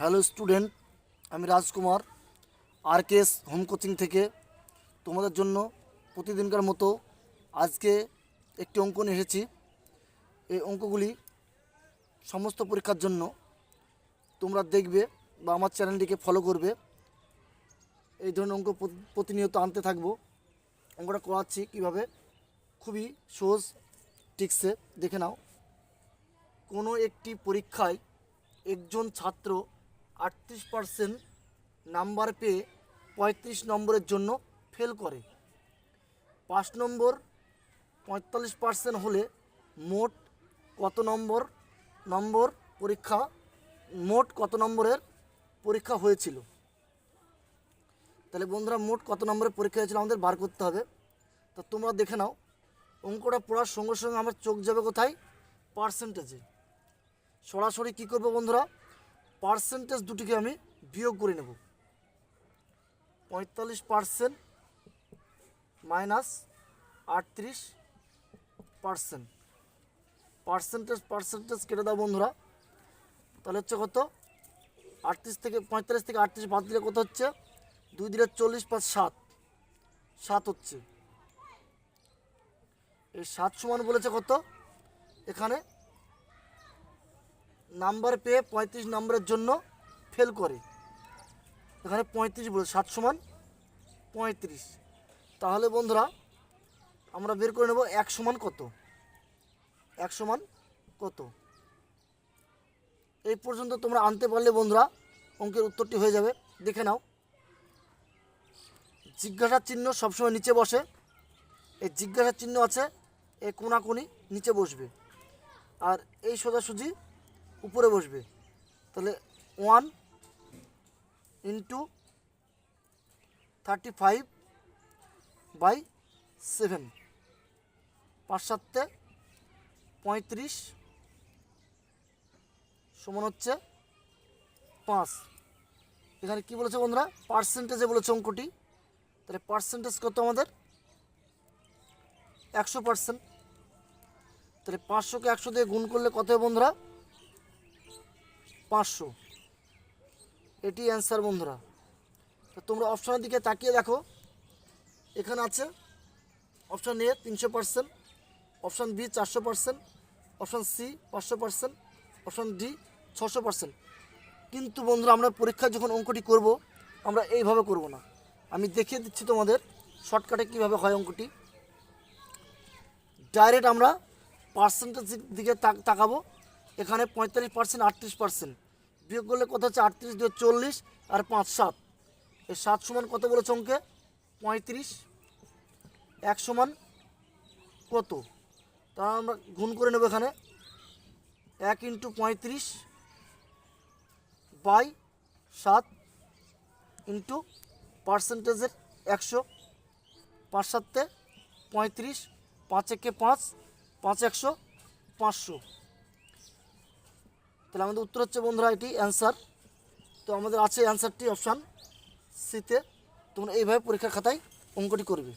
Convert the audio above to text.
Hello student, আমি রাজকুমার আর case home coaching থেকে। তোমাদের জন্য প্রতিদিনকার মতো আজকে একটি অঙ্ক নিয়ে এসেছি। এই অঙ্কগুলি সমস্ত পরীক্ষার জন্য তোমরা দেখবে বা আমার চ্যানেলটিকে ফলো করবে। এই ধরনের অঙ্ক প্রতি- প্রতিনিয়ত আনতে থাকব। অঙ্কটা করাচ্ছি কীভাবে? খুবই সহজ টিক্সে দেখে নাও। কোনো একটি পরীক্ষায় একজন ছাত্র আটত্রিশ পার্সেন্ট নাম্বার পেয়ে পঁয়ত্রিশ নম্বরের জন্য ফেল করে। পাঁচ নম্বর পঁয়তাল্লিশ পার্সেন্ট হলে মোট কত নম্বর? নম্বর পরীক্ষা, মোট কত নম্বরের পরীক্ষা হয়েছিল? তাহলে বন্ধুরা, মোট কত নম্বরের পরীক্ষা হয়েছিল আমাদের বার করতে হবে। তা তোমরা দেখে নাও, অঙ্কটা পড়ার সঙ্গে সঙ্গে আমার চোখ যাবে কোথায়? পার্সেন্টেজে সরাসরি কী করব বন্ধুরা? পার্সেন্টেজ দুটিকে আমি বিয়োগ করে নেব। পঁয়তাল্লিশ পার্সেন্ট মাইনাস আটত্রিশ পার্সেন্ট পার্সেন্টেজ পার্সেন্টেজ কেটে দাও বন্ধুরা। তাহলে হচ্ছে কত? আটত্রিশ থেকে পঁয়তাল্লিশ থেকে আটত্রিশ বাদ দিলে কত হচ্ছে? দুই দিলে চল্লিশ পাঁচ সাত। সাত হচ্ছে। এই সাত সমান বলেছে কত? এখানে নাম্বার পেয়ে পঁয়ত্রিশ নম্বরের জন্য ফেল করে। এখানে পঁয়ত্রিশ বলে সাত সমান পঁয়ত্রিশ। তাহলে বন্ধুরা, আমরা বের করে নেব এক সমান কত? এক সমান কত? এই পর্যন্ত তোমরা আনতে পারলে বন্ধুরা, অঙ্কের উত্তরটি হয়ে যাবে। দেখে নাও। জিজ্ঞাসার চিহ্ন সবসময় নিচে বসে। এই জিজ্ঞাসার চিহ্ন আছে এই কোনাকুনি নিচে বসবে। আর এই সোজাসুজি উপরে বসবে। তাহলে one into thirty five by seven পাঁচ পঁয়ত্রিশ সমান হচ্ছে পাঁচ। এখানে কি বলেছে বন্ধুরা? পার্সেন্টেজে বলেছে অঙ্কটি। তাহলে পার্সেন্টেজ কত আমাদের? একশো পার্সেন্ট তাহলে পাঁচশোকে একশো দিয়ে গুণ করলে কত বন্ধুরা? পাঁচশো। এটি অ্যান্সার বন্ধুরা। তো তোমরা অপশানের দিকে তাকিয়ে দেখো। এখানে আছে অপশান এ তিনশো পার্সেন্ট অপশান বি চারশো পার্সেন্ট অপশান সি পাঁচশো পার্সেন্ট অপশান ডি ছশো পার্সেন্ট কিন্তু বন্ধুরা, আমরা পরীক্ষায় যখন অঙ্কটি করব, আমরা এইভাবে করব না। আমি দেখিয়ে দিচ্ছি তোমাদের শর্টকাটে কীভাবে হয় অঙ্কটি। ডাইরেক্ট আমরা পার্সেন্টেজ দিকে তাক- তাকাবো। এখানে পঁয়তাল্লিশ পার্সেন্ট আটত্রিশ পার্সেন্ট বিয়োগ করলে কত হচ্ছে? আটত্রিশ, দিয়ে চল্লিশ আর পাঁচ, সাত। এই সাত সমান কত বলেছে অঙ্কে? পঁয়ত্রিশ। এক সমান কত? তা আমরা গুণ করে নেব এখানে। এক ইন্টু পঁয়ত্রিশ বাই সাত ইন্টু পার্সেন্টেজের একশো। পাঁচ সাতে পঁয়ত্রিশ, পাঁচ একে পাঁচ পাঁচ একশো, পাঁচশো। তাহলে আমাদের উত্তর হচ্ছে বন্ধুরা এটি অ্যান্সার তো আমাদের আছে অ্যান্সারটি অপশান সিতে তোমরা এইভাবে পরীক্ষার খাতায় অঙ্কটি করবে।